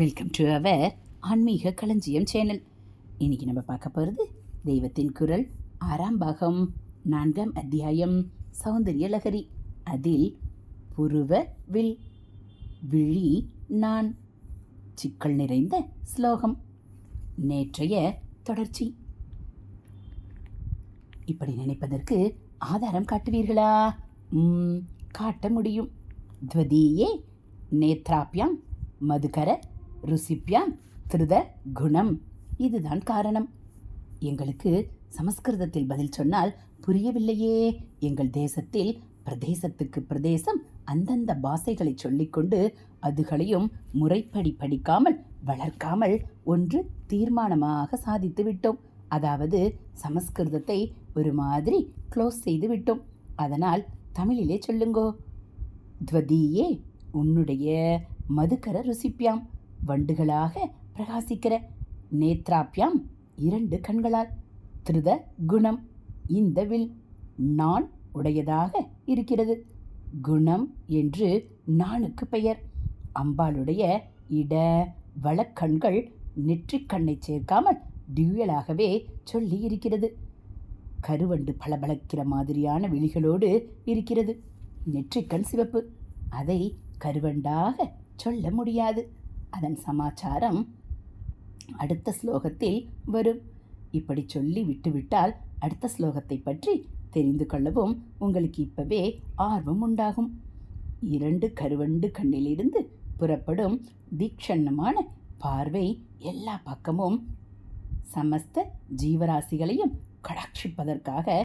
Welcome to our ஆன்மீக களஞ்சியம் channel. இன்றைக்கி நம்ம பார்க்க போகிறது தெய்வத்தின் குரல் ஆறாம் பாகம் நான்காம் அத்தியாயம் சௌந்தரிய லகரி. அதில் புருவ வில் விழி நான் சிக்கல் நிறைந்த ஸ்லோகம் நேற்றைய தொடர்ச்சி. இப்படி நினைப்பதற்கு ஆதாரம் காட்டுவீர்களா? காட்ட முடியும். த்வதீயே நேத்ராப்யாம் மதுகர ருசிப்யாம் திருத குணம். இதுதான் காரணம். எங்களுக்கு சமஸ்கிருதத்தில் பதில் சொன்னால் புரியவில்லையே. எங்கள் தேசத்தில் பிரதேசத்துக்கு பிரதேசம் அந்தந்த பாஷைகளை சொல்லிக்கொண்டு அதுகளையும் முறைப்படி படிக்காமல் வளர்க்காமல் ஒன்று தீர்மானமாக சாதித்து விட்டோம். அதாவது சமஸ்கிருதத்தை ஒரு மாதிரி க்ளோஸ் செய்து விட்டோம். அதனால் தமிழிலே சொல்லுங்கோ. துவதியே உன்னுடைய மதுக்கர ருசிப்பியாம். வண்டுகளாக பிரகாசிக்கிற நேத்ராப்யாம் இரண்டு கண்களால் திருத குணம் இந்த வில் நான் உடையதாக இருக்கிறது. குணம் என்று நானுக்கு பெயர். அம்பாளுடைய இட வழக்கண்கள் நெற்றிக் கண்ணை சேர்க்காமல் டியூயலாகவே சொல்லி இருக்கிறது. கருவண்டு பளபளக்கிற மாதிரியான விழிகளோடு இருக்கிறது. நெற்றிக்கண் சிவப்பு. அதை கருவண்டாக சொல்ல முடியாது. அதன் சமாச்சாரம் அடுத்த ஸ்லோகத்தில் வரும். இப்படி சொல்லி விட்டுவிட்டால் அடுத்த ஸ்லோகத்தை பற்றி தெரிந்து கொள்ளவும் உங்களுக்கு இப்பவே ஆர்வம் உண்டாகும். இரண்டு கருவண்டு கண்ணிலிருந்து புறப்படும் தீக்ஷண்ணமான பார்வை எல்லா பக்கமும் சமஸ்த ஜீவராசிகளையும் கடாட்சிப்பதற்காக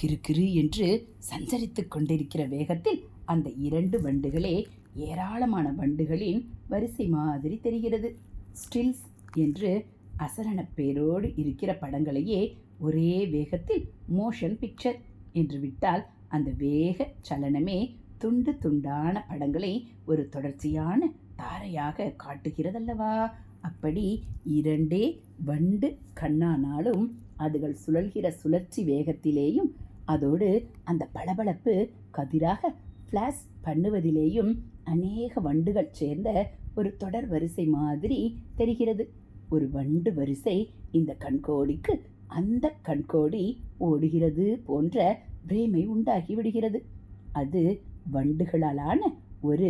கிறுகிறு என்று சஞ்சரித்து கொண்டிருக்கிற வேகத்தில் அந்த இரண்டு வண்டுகளே ஏராளமான வண்டுகளின் வரிசை மாதிரி தெரிகிறது. ஸ்டில்ஸ் என்று அசரண பேரோடு இருக்கிற படங்களையே ஒரே வேகத்தில் மோஷன் பிக்சர் என்று விட்டால் அந்த வேக சலனமே துண்டு துண்டான படங்களை ஒரு தொடர்ச்சியான தாரையாக காட்டுகிறதல்லவா? அப்படி இரண்டே வண்டு கண்ணானாலும் அதுகள் சுழல்கிற சுழற்சி வேகத்திலேயும் அதோடு அந்த பளபளப்பு கதிராக ஃப்ளாஷ் பண்ணுவதிலேயும் அநேக வண்டுகள் சேர்ந்த ஒரு தொடர் வரிசை மாதிரி தெரிகிறது. ஒரு வண்டு வரிசை இந்த கண்கோடிக்கு அந்த கண்கோடி ஓடுகிறது போன்ற பிரேமை உண்டாகி விடுகிறது. அது வண்டுகளாலான ஒரு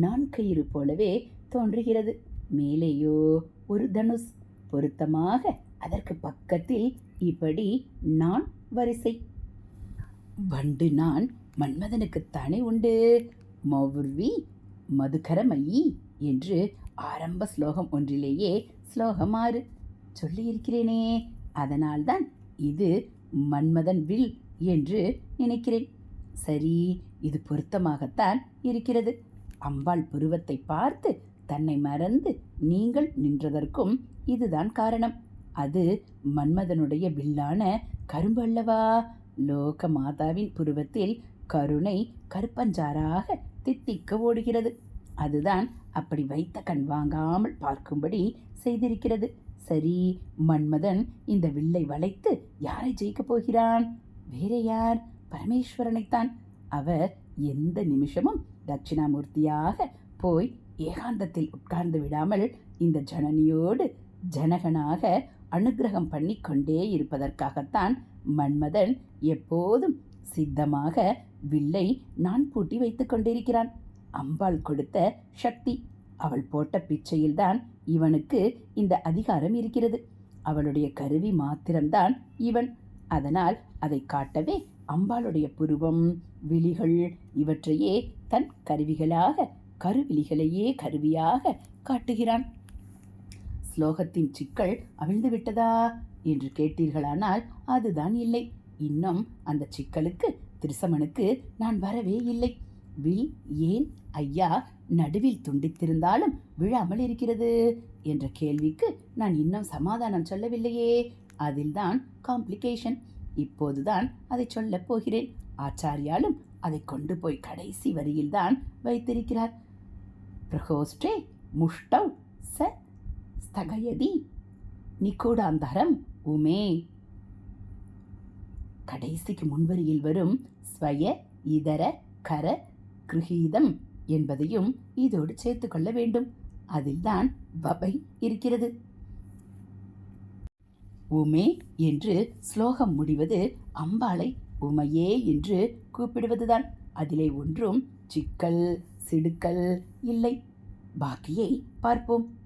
நான்கயிறு போலவே தோன்றுகிறது. மேலேயோ ஒரு தனுஷ். பொருத்தமாக அதற்கு பக்கத்தில் இப்படி நான் வரிசை. வண்டு நான் மன்மதனுக்குத்தானே உண்டு. மௌர்வி மதுகரமயி என்று ஆரம்ப ஸ்லோகம் ஒன்றிலேயே ஸ்லோகம் ஆறு சொல்லியிருக்கிறேனே. அதனால்தான் இது மன்மதன் வில் என்று நினைக்கிறேன். சரி இது பொருத்தமாகத்தான் இருக்கிறது. அம்பாள் புருவத்தை பார்த்து தன்னை மறந்து நீங்கள் நின்றதற்கும் இதுதான் காரணம். அது மன்மதனுடைய வில்லான கரும்பு அல்லவா லோக மாதாவின் புருவத்தில் கருணை கருப்பஞ்சாராக தித்திக்க ஓடுகிறது. அதுதான் அப்படி வைத்த கண் வாங்காமல் பார்க்கும்படி செய்திருக்கிறது. சரி மன்மதன் இந்த வில்லை வளைத்து யாரை ஜெயிக்கப் போகிறான்? வேற யார்? பரமேஸ்வரனைத்தான். அவர் எந்த நிமிஷமும் தட்சிணாமூர்த்தியாக போய் ஏகாந்தத்தில் உட்கார்ந்து விடாமல் இந்த ஜனனியோடு ஜனகனாக அனுக்கிரகம் பண்ணி கொண்டே இருப்பதற்காகத்தான் மன்மதன் எப்போதும் சித்தமாக வில்லை நான் பூட்டி வைத்துக் கொண்டிருக்கிறான். அம்பாள் கொடுத்த சக்தி அவள் போட்ட பிச்சையில்தான் இவனுக்கு இந்த அதிகாரம் இருக்கிறது. அவளுடைய கருவி மாத்திரம்தான் இவன். அதனால் அதை காட்டவே அம்பாளுடைய புருவம் விழிகள் இவற்றையே தன் கருவிகளாக கருவிழிகளையே கருவியாக காட்டுகிறான். ஸ்லோகத்தின் சிக்கல் அவிழ்ந்து விட்டதா? என்று கேட்டீர்களானால் அதுதான் இல்லை. இன்னும் அந்த சிக்கலுக்கு திருசமனுக்கு நான் வரவே இல்லை. வில் ஏன் ஐயா நடுவில் துண்டித்திருந்தாலும் விழாமல் இருக்கிறது? என்ற கேள்விக்கு நான் இன்னும் சமாதானம் சொல்லவில்லையே. அதில்தான் காம்ப்ளிகேஷன் இப்போதுதான் அதை சொல்லப் போகிறேன். ஆச்சாரியாலும் அதை கொண்டு போய் கடைசி வரியில்தான் வைத்திருக்கிறார். பிரகோஷ்டே முஷ்டவ் ச ஸ்தகயதி நிகூடாந்தரம் உமே. கடைசிக்கு முன்வரியில் வரும் ஸ்வய இதர கர கிருஹீதம் என்பதையும் இதோடு சேர்த்து கொள்ள வேண்டும். அதில்தான் வபை இருக்கிறது. உமே என்று ஸ்லோகம் முடிவது அம்பாளை உமையே என்று கூப்பிடுவதுதான். அதிலே ஒன்றும் சிக்கல் சிடுக்கல் இல்லை. பாக்கியை பார்ப்போம்.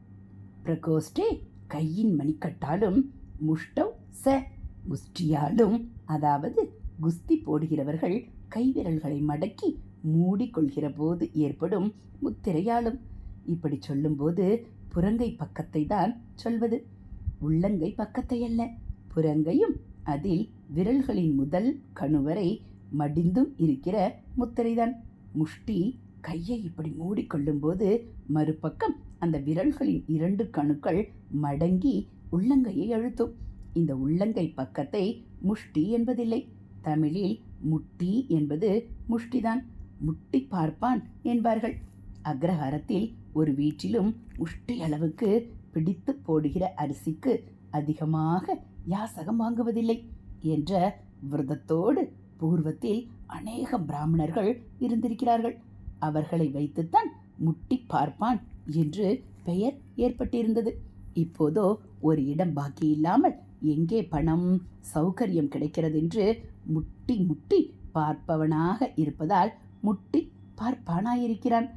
பிரகோஷ்டே கையின் மணிக்கட்டாலும் முஷ்டவ் ச முஷ்டியாலும் அதாவது குஸ்தி போடுகிறவர்கள் கைவிரல்களை மடக்கி மூடிக்கொள்கிற போது ஏற்படும் முத்திரையாலும். இப்படி சொல்லும்போது புறங்கை பக்கத்தை தான் சொல்வது. உள்ளங்கை பக்கத்தை அல்ல. புறங்கையும் அதில் விரல்களின் முதல் கணுவரை மடிந்தும் இருக்கிற முத்திரைதான். முஷ்டி கையை இப்படி மூடிக்கொள்ளும்போது மறுபக்கம் அந்த விரல்களின் இரண்டு கணுக்கள் மடங்கி உள்ளங்கையை அழுத்தும். இந்த உள்ளங்கை பக்கத்தை முஷ்டி என்பதில்லை. தமிழில் முட்டி என்பது முஷ்டிதான் முட்டி பார்ப்பான் என்பார்கள். அக்ரஹாரத்தில் ஒரு வீட்டிலும் முஷ்டி அளவுக்கு பிடித்து போடுகிற அரிசிக்கு அதிகமாக யாசகம் வாங்குவதில்லை என்ற விரதத்தோடு பூர்வத்தில் அநேக பிராமணர்கள் இருந்திருக்கிறார்கள். அவர்களை வைத்துத்தான் முட்டி பார்ப்பான் என்று பெயர் ஏற்பட்டிருந்தது. இப்போதோ ஒரு இடம் பாக்கி இல்லாமல் எங்கே பணம் சௌகரியம் கிடைக்கிறது என்று முட்டி முட்டி பார்ப்பவனாக இருப்பதால் முட்டி பார்ப்பானாயிருக்கிறான்.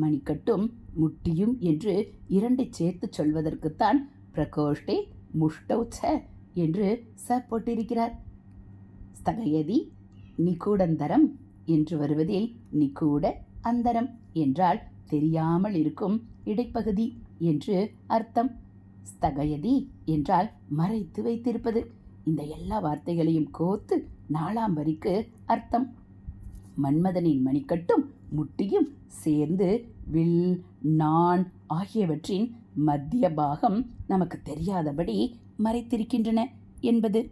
மணிக்கட்டும் முட்டியும் என்று இரண்டை சேர்த்து சொல்வதற்குத்தான் பிரகோஷ்டே முஷ்டௌச்ச என்று ச போட்டிருக்கிறார். ஸ்தகயதி நிகூடந்தரம் என்று வருவதில் நிகூட அந்தரம் என்றால் தெரியாமல் இருக்கும் இடைப்பகுதி என்று அர்த்தம். ஸ்தகயதி என்றால் மறைத்து வைத்திருப்பது. இந்த எல்லா வார்த்தைகளையும் கோத்து நாலாம் வரிக்கு அர்த்தம். மன்மதனின் மணிக்கட்டும் முட்டியும் சேர்ந்து வில் நான் ஆகியவற்றின் மத்திய பாகம் நமக்கு தெரியாதபடி மறைத்திருக்கின்றன என்பது.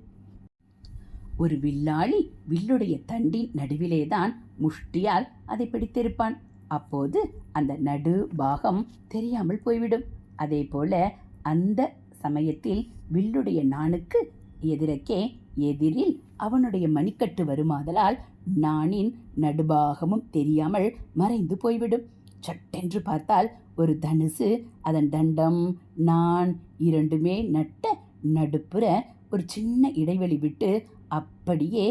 ஒரு வில்லாளி வில்லுடைய தண்டின் நடுவிலேதான் முஷ்டியால் அதை பிடித்திருப்பான். அப்போது அந்த நடு பாகம் தெரியாமல் போய்விடும். அதே போல அந்த சமயத்தில் வில்லுடைய நாணுக்கு எதிரக்கே எதிரில் அவனுடைய மணிக்கட்டு வருமாதலால் நாணின் நடுபாகமும் தெரியாமல் மறைந்து போய்விடும். சட்டென்று பார்த்தால் ஒரு தனுசு அதன் தண்டம் நான் இரண்டுமே நட்ட நடுப்புற ஒரு சின்ன இடைவெளி விட்டு அப்படியே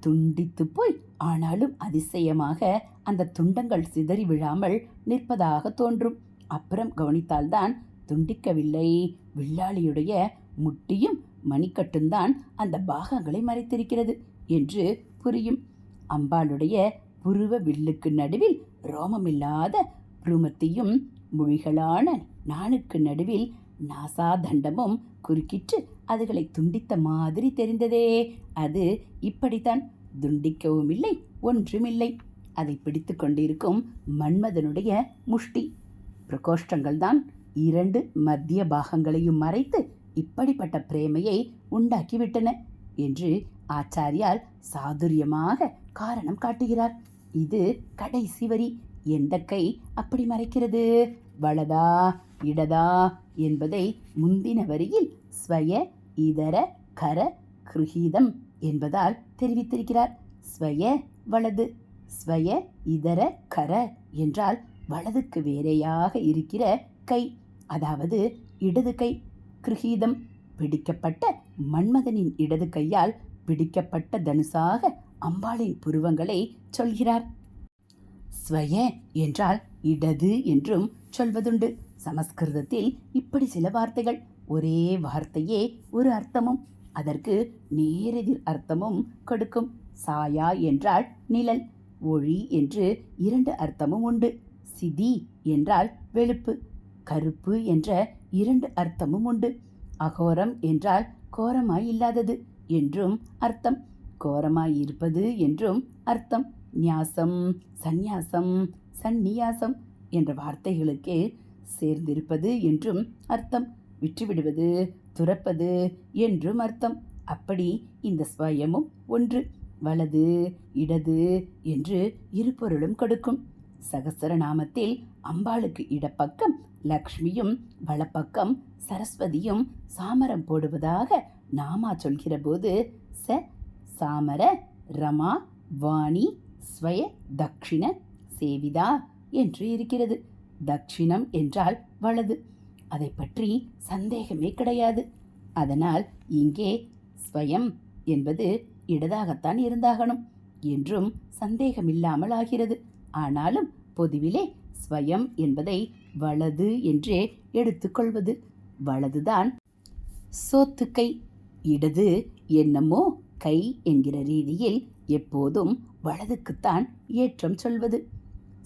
துண்டித்து போய் ஆனாலும் அதிசயமாக அந்த துண்டங்கள் சிதறி விழாமல் நிற்பதாக தோன்றும். அப்புறம் கவனித்தால்தான் துண்டிக்கவில்லை. வில்லாளியுடைய முட்டியும் மணிக்கட்டும்தான் அந்த பாகங்களை மறைத்திருக்கிறது என்று புரியும். அம்பாளுடைய புருவ வில்லுக்கு நடுவில் ரோமமில்லாத புருமத்தையும் மொழிகளான நாணுக்கு நடுவில் நாசாதண்டமும் குறுக்கிட்டு அதுகளை துண்டித்த மாதிரி தெரிந்ததே. அது இப்படித்தான். துண்டிக்கவும் இல்லை ஒன்றுமில்லை. அதை பிடித்து கொண்டிருக்கும் மன்மதனுடைய முஷ்டி. பிரகோஷ்டங்கள் தான் இரண்டு மத்திய பாகங்களையும் மறைத்து இப்படிப்பட்ட பிரேமையை உண்டாக்கிவிட்டன என்று ஆச்சாரியால் சாதுரியமாக காரணம் காட்டுகிறார். இது கடைசி வரி. எந்த கை அப்படி மறைக்கிறது? வலதா இடதா என்பதை முந்தின வரியில் ஸ்வய இதர கர கிருஹீதம் என்பதால் தெரிவித்திருக்கிறார். ஸ்வய வலது. ஸ்வய இதர கர என்றால் வலதுக்கு வேறையாக இருக்கிற கை அதாவது இடது கை. கிருஹீதம் பிடிக்கப்பட்ட மன்மதனின் இடது கையால் பிடிக்கப்பட்ட தனுசாக அம்பாளின் புருவங்களை சொல்கிறார். ஸ்வய என்றால் இடது என்றும் சொல்வதுண்டு. சமஸ்கிருதத்தில் இப்படி சில வார்த்தைகள் ஒரே வார்த்தையே ஒரு அர்த்தமும். அதற்கு நேரெதிர் அர்த்தமும் கொடுக்கும். சாயா என்றால் நிழல் ஒளி என்று இரண்டு அர்த்தமும் உண்டு. சிதி என்றால் வெளுப்பு கருப்பு என்ற இரண்டு அர்த்தமும் உண்டு. அகோரம் என்றால் கோரமாய் இல்லாதது என்றும் அர்த்தம். கோரமாய் இருப்பது என்றும் அர்த்தம். நியாசம் சந்நியாசம் சந்நியாசம் என்ற வார்த்தைகளுக்கு சேர்ந்திருப்பது என்றும் அர்த்தம். விற்றுவிடுவது துறப்பது என்றும் அர்த்தம். அப்படி இந்த ஸ்வயமும் ஒன்று. வலது இடது என்று இரு பொருளும் கொடுக்கும். சகசரநாமத்தில் அம்பாளுக்கு இடப்பக்கம் லக்ஷ்மியும் வலப்பக்கம் சரஸ்வதியும் சாமரம் போடுவதாக நாமா சொல்கிற போது ச சாமர ரமா வாணி ஸ்வய தக்ஷிண சேவிதா என்று இருக்கிறது. தக்ஷிணம் என்றால் வலது. அதை பற்றி சந்தேகமே கிடையாது. அதனால் இங்கே ஸ்வயம் என்பது இடதாகத்தான் இருந்தாகணும் என்றும் சந்தேகமில்லாமல் ஆகிறது. ஆனாலும் பொதுவிலே ஸ்வயம் என்பதை வலது என்றே எடுத்துக்கொள்வது. வலதுதான் சோத்துக்கை இடது என்னமோ கை என்கிற ரீதியில் எப்போதும் வலதுக்குத்தான் ஏற்றம் சொல்வது.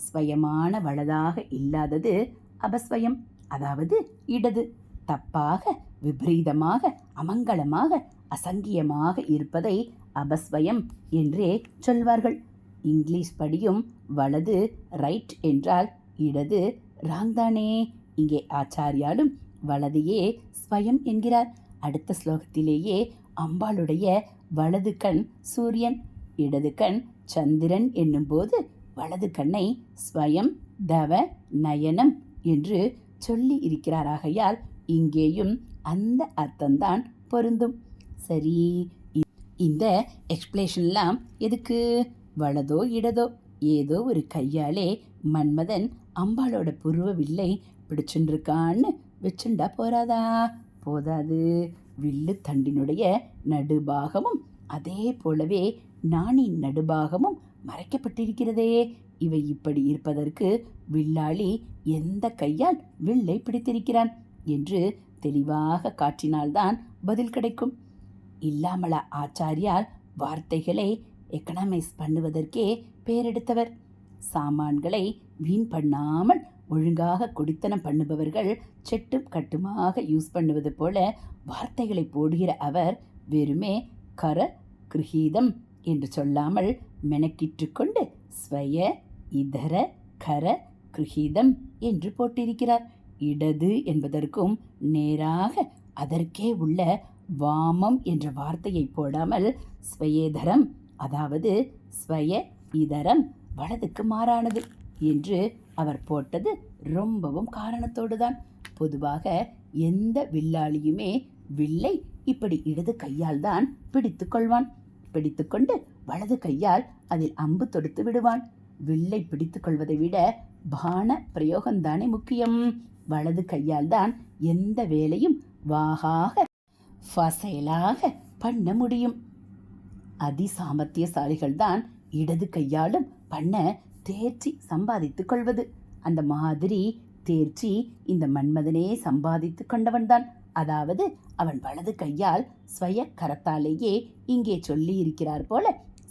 ஸ்வயமான வலதாக இல்லாதது அபஸ்வயம் அதாவது இடது. தப்பாக விபரீதமாக அமங்கலமாக அசங்கியமாக இருப்பதை அபஸ்வயம் என்றே சொல்வார்கள். இங்கிலீஷ் படியும் வலது ரைட் என்றால் இடது. ராங் தானே இங்கே ஆச்சாரியாலும் வலதையே ஸ்வயம் என்கிறார். அடுத்த ஸ்லோகத்திலேயே அம்பாளுடைய வலது கண் சூரியன் இடது கண் சந்திரன் என்னும்போது வலது கண்ணை ஸ்வயம் தவ நயனம் என்று சொல்லி இருக்கிறாராகையால் இங்கேயும் அந்த அர்த்தம்தான் பொருந்தும். சரி இந்த எக்ஸ்பிளேஷன்லாம் எதுக்கு? வலதோ இடதோ ஏதோ ஒரு கையாலே மன்மதன் அம்பாளோட புருவ வில்லை பிடிச்சுருக்கான்னு வச்சுண்டா போறாதா? போதாது. வில்லு தண்டினுடைய நடுபாகமும் அதே போலவே நாணின் நடுபாகமும் மறைக்கப்பட்டிருக்கிறதே. இவை இப்படி இருப்பதற்கு வில்லாளி எந்த கையால் வில்லை பிடித்திருக்கிறான் என்று தெளிவாக காட்டினால்தான் பதில் கிடைக்கும். இல்லாமல ஆச்சாரியால் வார்த்தைகளை எக்கனாமைஸ் பண்ணுவதற்கே பேரெடுத்தவர். சாமான்களை வீண் பண்ணாமல் ஒழுங்காக குடித்தனம் பண்ணுபவர்கள் செட்டும் கட்டுமாக யூஸ் பண்ணுவது போல வார்த்தைகளை போடுகிற அவர் வெறுமே கர கிருஹீதம் என்று சொல்லாமல் மெனக்கிட்டு கொண்டு ஸ்வய இதர கர கிருஹீதம் என்று போட்டிருக்கிறார். இடது என்பதற்கும் நேராக அதற்கே உள்ள வாமம் என்ற வார்த்தையை போடாமல் ஸ்வயேதரம் அதாவது ஸ்வய இதரம் வலதுக்கு மாறானது என்று அவர் போட்டது ரொம்பவும் காரணத்தோடு தான் பொதுவாக எந்த வில்லாளியுமே வில்லை இப்படி இடது கையால் தான் பிடித்து கொள்வான் பிடித்துக்கொண்டு வலது கையால் அதில் அம்பு தொடுத்து விடுவான். வில்லை பிடித்து கொள்வதை விட பான பிரயோகம்தானே முக்கியம். வலது கையால் தான் எந்த வேலையும் வாகாக ஃபசைலாக பண்ண முடியும். அதிசாமர்த்தியசாலிகள் தான் இடது கையாலும் பண்ண தேர்ச்சி சம்பாதித்து கொள்வது. அந்த மாதிரி தேர்ச்சி இந்த மன்மதனே சம்பாதித்து கொண்டவன்தான். அதாவது அவன் வலது கையால் ஸ்வய கரத்தாலேயே இங்கே சொல்லி இருக்கிறார் போல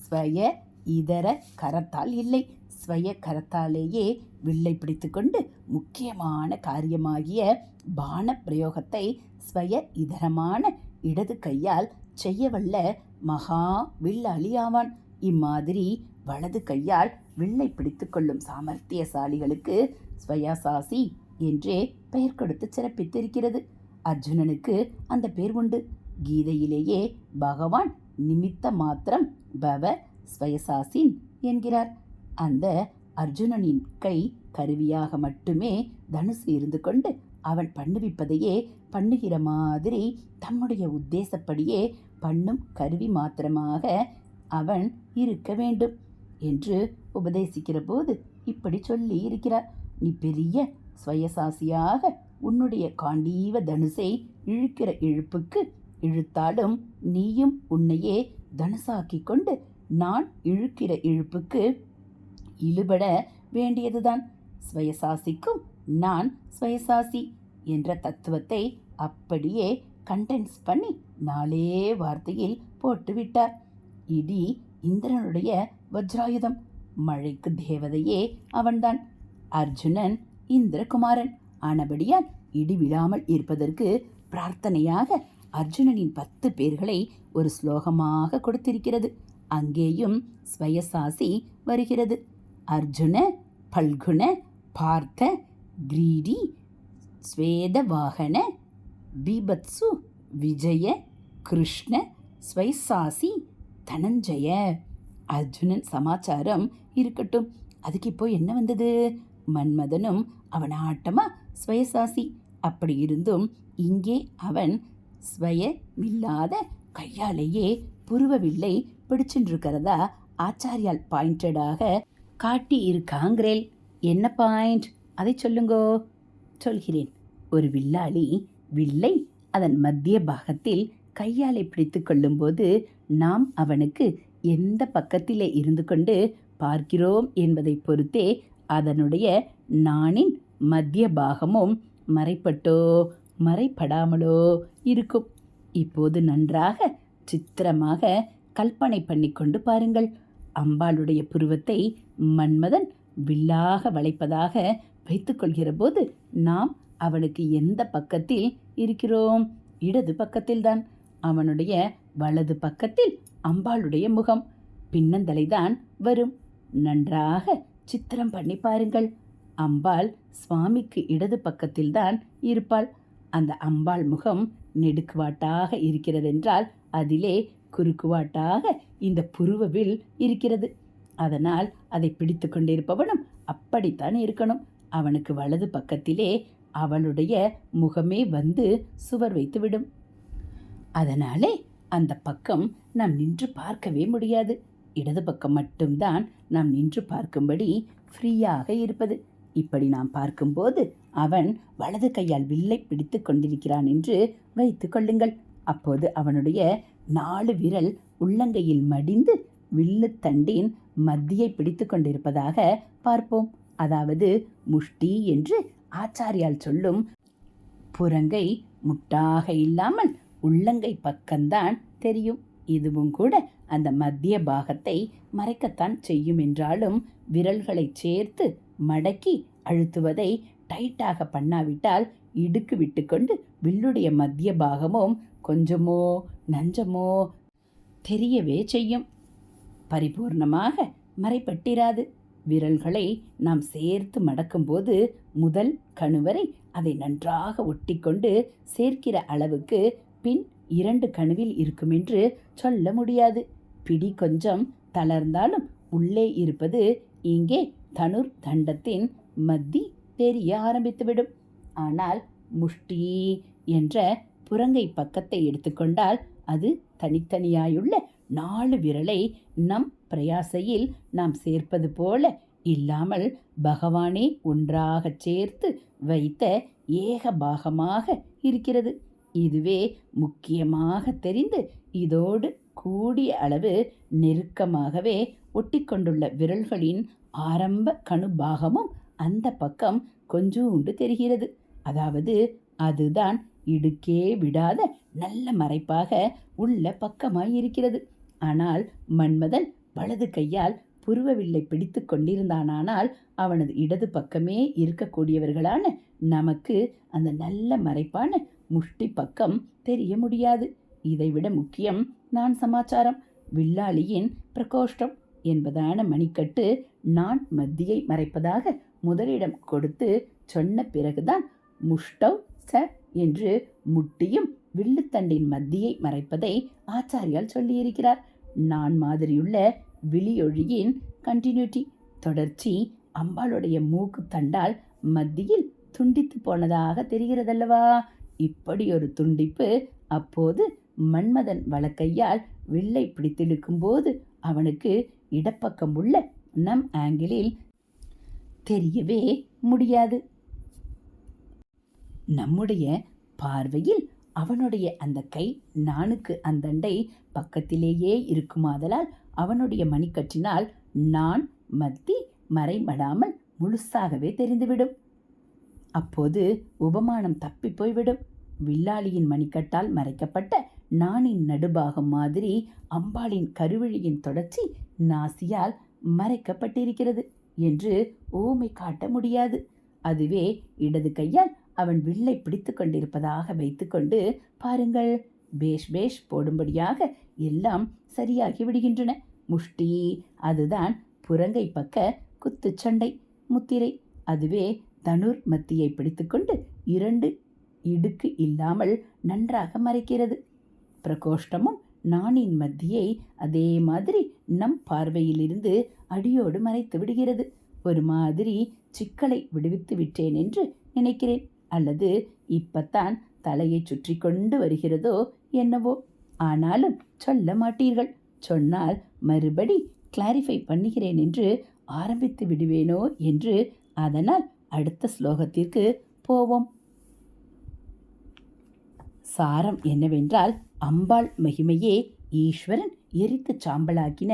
ஸ்வய இதர கரத்தால் இல்லை. ஸ்வய கரத்தாலேயே வில்லை பிடித்துக்கொண்டு முக்கியமான காரியமாகிய பான பிரயோகத்தை ஸ்வய இதரமான இடது கையால் செய்யவல்ல மகா வில் அழியாவான் இம்மாதிரி வலது கையால் வில்லை பிடித்துக்கொள்ளும் சாமர்த்தியசாலிகளுக்கு ஸ்வயாசாசி என்றே பெயர் கொடுத்து சிறப்பித்திருக்கிறது. அர்ஜுனனுக்கு அந்த பேர் உண்டு. கீதையிலேயே பகவான் நிமித்த மாத்திரம் பவ ஸ்வயசாசின் என்கிறார். அந்த அர்ஜுனனின் கை கருவியாக மட்டுமே தனுசு இருந்து கொண்டு அவன் பண்ணுவிப்பதையே பண்ணுகிற மாதிரி தம்முடைய உத்தேசப்படியே பண்ணும் கருவி மாத்திரமாக அவன் இருக்க வேண்டும் என்று உபதேசிக்கிற போது இப்படி சொல்லி இருக்கிறார். நீ பெரிய ஸ்வயசாசியாக உன்னுடைய காண்டீவ தனுசை இழுக்கிற இழுப்புக்கு இழுத்தாலும் நீயும் உன்னையே தனுசாக்கி கொண்டு நான் இழுக்கிற இழுப்புக்கு இழுபட வேண்டியதுதான். ஸ்வயசாசிக்கும் நான் ஸ்வயசாசி என்ற தத்துவத்தை அப்படியே கண்டென்ஸ் பண்ணி நாலே வார்த்தையில் போட்டுவிட்டார். இடி இந்திரனுடைய வஜ்ராயுதம். மழைக்கு தேவதையே அவன்தான். அர்ஜுனன் இந்திரகுமாரன். ஆனபடியால் இடி விழாமல் இருப்பதற்கு பிரார்த்தனையாக அர்ஜுனனின் பத்து பேர்களை ஒரு ஸ்லோகமாக கொடுத்திருக்கிறது. அங்கேயும் ஸ்வயசாசி வருகிறது. அர்ஜுன பல்குண பார்த்த கிரீடி ஸ்வேதவாகன பீபத்சு விஜய கிருஷ்ண ஸ்வைசாசி தனஞ்சய. அர்ஜுனன் சமாச்சாரம் இருக்கட்டும். அதுக்கு இப்போ என்ன வந்தது? மன்மதனும் அவன் ஆட்டமா ஸ்வயசாசி அப்படி இருந்தும் இங்கே அவன் ஸ்வயமில்லாத கையாலேயே புருவவில்லை. பிடிச்சுட்டு ஆச்சாரியால் பாயிண்டடாக காட்டி இருக்காங்கிறேல் என்ன பாயிண்ட்? அதை சொல்லுங்கோ. சொல்கிறேன். ஒரு வில்லாளி வில்லை. அதன் மத்திய பாகத்தில் கையாலை பிடித்து கொள்ளும்போது நாம் அவனுக்கு எந்த பக்கத்திலே இருந்து கொண்டு பார்க்கிறோம் என்பதை பொறுத்தே அதனுடைய நாணின் மத்திய பாகமும் மறைப்பட்டோ மறைப்படாமலோ இருக்கும். இப்போது நன்றாக சித்திரமாக கற்பனை பண்ணிக்கொண்டு பாருங்கள். அம்பாளுடைய புருவத்தை மன்மதன் வில்லாக வளைப்பதாக வைத்துக்கொள்கிற போது நாம் அவனுக்கு எந்த பக்கத்தில் இருக்கிறோம்? இடது பக்கத்தில்தான். அவனுடைய வலது பக்கத்தில் அம்பாளுடைய முகம். பின்னந்தலைதான் வரும். நன்றாக சித்திரம் பண்ணி பாருங்கள். அம்பாள் சுவாமிக்கு இடது பக்கத்தில்தான் இருப்பாள். அந்த அம்பாள் முகம் நெடுக்குவாட்டாக இருக்கிறதென்றால் அதிலே குறுக்குவாட்டாக இந்த புருவவில் இருக்கிறது. அதனால் அதை பிடித்து கொண்டிருப்பவனும் அப்படித்தான் இருக்கணும். அவனுக்கு வலது பக்கத்திலே அவளுடைய முகமே வந்து சுவர் வைத்துவிடும். அதனாலே அந்த பக்கம் நாம் நின்று பார்க்கவே முடியாது. இடது பக்கம் மட்டும்தான் நாம் நின்று பார்க்கும்படி ஃப்ரீயாக இருப்பது. இப்படி நாம் பார்க்கும்போது அவன் வலது கையால் வில்லை பிடித்து கொண்டிருக்கிறான் என்று வைத்து கொள்ளுங்கள். அப்போது அவனுடைய நாலு விரல் உள்ளங்கையில் மடிந்து வில்லுத்தண்டின் மத்தியை பிடித்து கொண்டிருப்பதாக பார்ப்போம். அதாவது முஷ்டி என்று ஆச்சாரியால் சொல்லும் புறங்கை முட்டாக இல்லாமல் உள்ளங்கை பக்கம்தான் தெரியும். இதுவும் கூட அந்த மத்திய பாகத்தை மறைக்கத்தான் செய்யும் என்றாலும் விரல்களை சேர்த்து மடக்கி அழுத்துவதை டைட்டாக பண்ணாவிட்டால் இடுக்கு விட்டுக்கொண்டு வில்லுடைய மத்திய பாகமும் கொஞ்சமோ நஞ்சமோ தெரியவே செய்யும். பரிபூர்ணமாக மறைப்பட்டிராது விரல்களை நாம் சேர்த்து மடக்கும்போது முதல் கணுவரை அதை நன்றாக ஒட்டிக்கொண்டு சேர்க்கிற அளவுக்கு பின் இரண்டு கணுவில் இருக்கும் என்று சொல்ல முடியாது. பிடி கொஞ்சம் தளர்ந்தாலும் உள்ளே இருப்பது இங்கே தனுர் தண்டத்தின் மத்தி தெரிய ஆரம்பித்துவிடும். ஆனால் முஷ்டி என்ற புறங்கை பக்கத்தை எடுத்துக்கொண்டால் அது தனித்தனியாயுள்ள நாலு விரலை நம் பிரயாசையில் நாம் சேர்ப்பது போல இல்லாமல் பகவானே ஒன்றாகச் சேர்த்து வைத்த ஏக பாகமாக இருக்கிறது. இதுவே முக்கியமாக தெரிந்து இதோடு கூடிய அளவு நெருக்கமாகவே ஒட்டிக்கொண்டுள்ள விரல்களின் ஆரம்ப கணு பாகமும் அந்த பக்கம் கொஞ்சோண்டு தெரிகிறது. அதாவது அதுதான் இடுக்கே விடாத நல்ல மறைப்பாக உள்ள பக்கமாய் இருக்கிறது. ஆனால் மன்மதன் வலது கையால் புருவவில்லை பிடித்து கொண்டிருந்தானால் அவனது இடது பக்கமே இருக்கக்கூடியவர்களான நமக்கு அந்த நல்ல மறைப்பான முஷ்டி பக்கம் தெரிய முடியாது. இதைவிட முக்கியம் நான் சமாச்சாரம் வில்லாளியின் பிரகோஷ்டம் என்பதான மணிக்கட்டு நான் மத்தியை மறைப்பதாக முதலிடம் கொடுத்து சொன்ன பிறகுதான் முஷ்டவ் ச என்று முட்டியும் வில்லுத்தண்டின் மத்தியை மறைப்பதை ஆச்சாரியால் சொல்லியிருக்கிறார். நான் மாதிரியுள்ள விழியொழியின் கண்டினியூட்டி தொடர்ச்சி அம்பாளுடைய மூக்கு தண்டால் மத்தியில் துண்டித்து போனதாக தெரிகிறதல்லவா? இப்படி ஒரு துண்டிப்பு அப்போது மன்மதன் வழக்கையால் வில்லை பிடித்திழுக்கும் போது அவனுக்கு இடப்பக்கம் உள்ள நம் ஆங்கிளில் தெரியவே முடியாது. நம்முடைய பார்வையில் அவனுடைய அந்த கை நானுக்கு அந்தண்டை பக்கத்திலேயே இருக்குமாதலால் அவனுடைய மணிக்கட்டினால் நான் மத்தி மறைமடாமல் முழுசாகவே தெரிந்துவிடும். அப்போது உபமானம் தப்பி போய்விடும். வில்லாளியின் மணிக்கட்டால் மறைக்கப்பட்ட நானின் நடுபாகம் மாதிரி அம்பாளின் கருவழியின் தொடர்ச்சி நாசியால் மறைக்கப்பட்டிருக்கிறது என்று ஓமை காட்ட முடியாது. அதுவே இடது கையால் அவன் வில்லை பிடித்து கொண்டிருப்பதாக வைத்துக்கொண்டு பாருங்கள் பேஷ் பேஷ் போடும்படியாக எல்லாம் சரியாகி விடுகின்றன. முஷ்டி அதுதான் புறங்கை பக்க குத்துச்சண்டை முத்திரை. அதுவே தனுர் மத்தியை பிடித்துக்கொண்டு இரண்டு இடுக்கு இல்லாமல் நன்றாக மறைக்கிறது. பிரகோஷ்டமும் நாணின் மத்தியை அதே மாதிரி நம் பார்வையிலிருந்து அடியோடு மறைத்து விடுகிறது. ஒரு மாதிரி சிக்கலை விடுவித்து விட்டேன் என்று நினைக்கிறேன். அல்லது இப்பத்தான் தலையை சுற்றி கொண்டு வருகிறதோ என்னவோ? ஆனாலும் சொல்ல மாட்டீர்கள். சொன்னால் மறுபடி கிளாரிஃபை பண்ணுகிறேன் என்று ஆரம்பித்து விடுவேனோ என்று அதனால் அடுத்த ஸ்லோகத்திற்கு போவோம். சாரம் என்னவென்றால் அம்பாள் மகிமையே ஈஸ்வரன் எரித்து சாம்பலாக்கின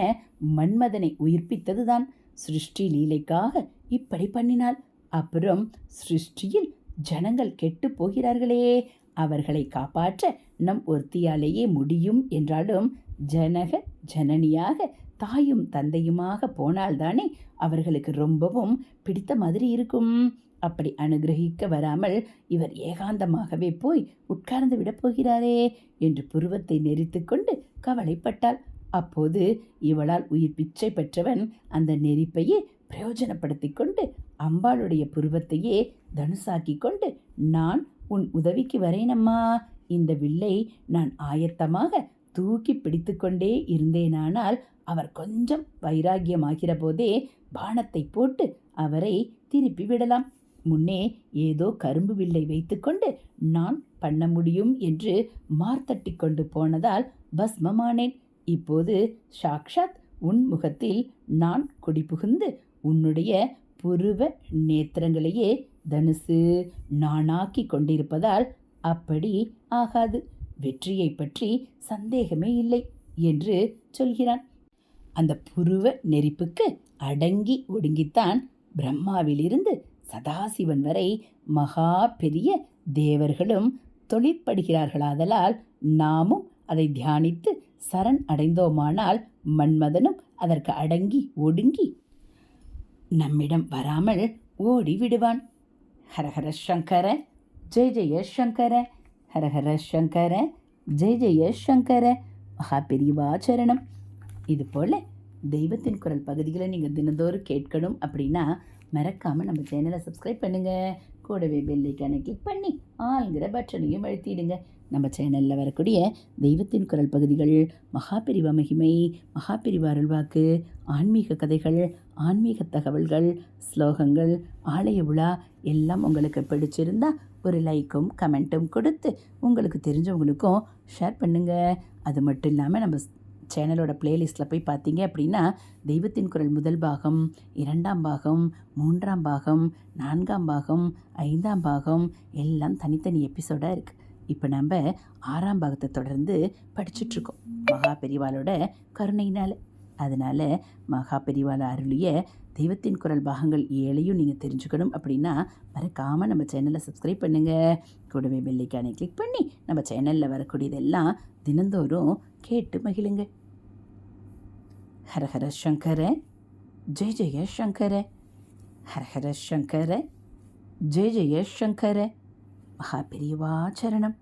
மன்மதனை உயிர்ப்பித்ததுதான். சிருஷ்டி லீலைக்காக இப்படி பண்ணினாள். அப்புறம் சிருஷ்டியில் ஜனங்கள் கெட்டு போகிறார்களே. அவர்களை காப்பாற்ற நம் ஒருத்தியாலேயே முடியும் என்றாலும் ஜனக ஜனனியாக தாயும் தந்தையுமாக போனால்தானே அவர்களுக்கு ரொம்பவும் பிடித்த மாதிரி இருக்கும். அப்படி அனுகிரகிக்க வராமல் இவர் ஏகாந்தமாகவே போய் உட்கார்ந்து விடப் போகிறாரே என்று புருவத்தை நெறித்து கொண்டு கவலைப்பட்டாள். அப்போது இவளால் உயிர் பிச்சை பெற்றவன் அந்த நெறிப்பையே பிரயோஜனப்படுத்தி கொண்டு அம்பாளுடைய புருவத்தையே தனுசாக்கி கொண்டு நான் உன் உதவிக்கு வரேனம்மா. இந்த வில்லை நான் ஆயத்தமாக தூக்கி பிடித்து கொண்டே இருந்தேனானால் அவர் கொஞ்சம் வைராகியமாகிற போதே பானத்தை போட்டு அவரை திருப்பி விடலாம். முன்னே ஏதோ கரும்பு வில்லை வைத்துக்கொண்டு நான் பண்ண முடியும் என்று மார்த்தட்டி கொண்டு போனதால் பஸ்மமானேன். இப்போது சாக்ஷாத் உன் முகத்தில் நான் குடிபுகுந்து உன்னுடைய புருவ நேத்திரங்களையே தனுசு நானாக்கி கொண்டிருப்பதால் அப்படி ஆகாது. வெற்றியை பற்றி சந்தேகமே இல்லை என்று சொல்கிறான். அந்த புருவ நெறிப்புக்கு அடங்கி ஒடுங்கித்தான் பிரம்மாவிலிருந்து சதாசிவன் வரை மகா பெரிய தேவர்களும் தொழிற்படுகிறார்களாதலால் நாமும் அதை தியானித்து சரண் அடைந்தோமானால் மன்மதனும் அதற்கு அடங்கி ஒடுங்கி நம்மிடம் வராமல் ஓடி விடுவான் ஹரஹர சங்கர ஜெய ஜெய சங்கர ஹரஹர சங்கர ஜெய ஜெய சங்கர மகா பெரியவாச்சரணம் இது போல் தெய்வத்தின் குரல் பகுதிகளை நீங்கள் தினந்தோறும் கேட்கணும் அப்படின்னா மறக்காமல் நம்ம சேனலை சப்ஸ்கிரைப் பண்ணுங்கள் கூடவே பெல்லைக்கான கிளிக் பண்ணி ஆளுங்கிற பட்டனையும் அழுத்திடுங்க. நம்ம சேனலில் வரக்கூடிய தெய்வத்தின் குரல் பகுதிகள் மகாபிரிவ மகிமை மகாபிரிவ அருள்வாக்கு ஆன்மீக கதைகள் ஆன்மீக தகவல்கள் ஸ்லோகங்கள் ஆலய விழா எல்லாம் உங்களுக்கு பிடிச்சிருந்தா ஒரு லைக்கும் கமெண்ட்டும் கொடுத்து உங்களுக்கு தெரிஞ்சவங்களுக்கும் ஷேர் பண்ணுங்கள் அது மட்டும் இல்லாமல் நம்ம சேனலோட பிளேலிஸ்ட்டில் போய் பார்த்தீங்க அப்படின்னா தெய்வத்தின் குரல் முதல் பாகம் இரண்டாம் பாகம் மூன்றாம் பாகம் நான்காம் பாகம் ஐந்தாம் பாகம் எல்லாம் தனித்தனி எபிசோடாக இருக்குது இப்போ நம்ம ஆறாம் பாகத்தை தொடர்ந்து படிச்சுட்ருக்கோம். மகா பெரிவாலோட கருணையினால். அதனால் மகா பெரிவால அருளிய தெய்வத்தின் குரல் பாகங்கள் ஏழையும் நீங்கள் தெரிஞ்சுக்கணும் அப்படின்னா மறக்காமல் நம்ம சேனலை சப்ஸ்கிரைப் பண்ணுங்கள் கூடவே பெல்லைக்கானை கிளிக் பண்ணி நம்ம சேனலில் வரக்கூடியதெல்லாம் தினந்தோறும் கேட்டு மகிழுங்க. ஹரஹர சங்கர ஜெய ஜெய சங்கர. ஹரஹர சங்கர ஜெய ஜெய சங்கர. மகா பெரியவாச்சரணம்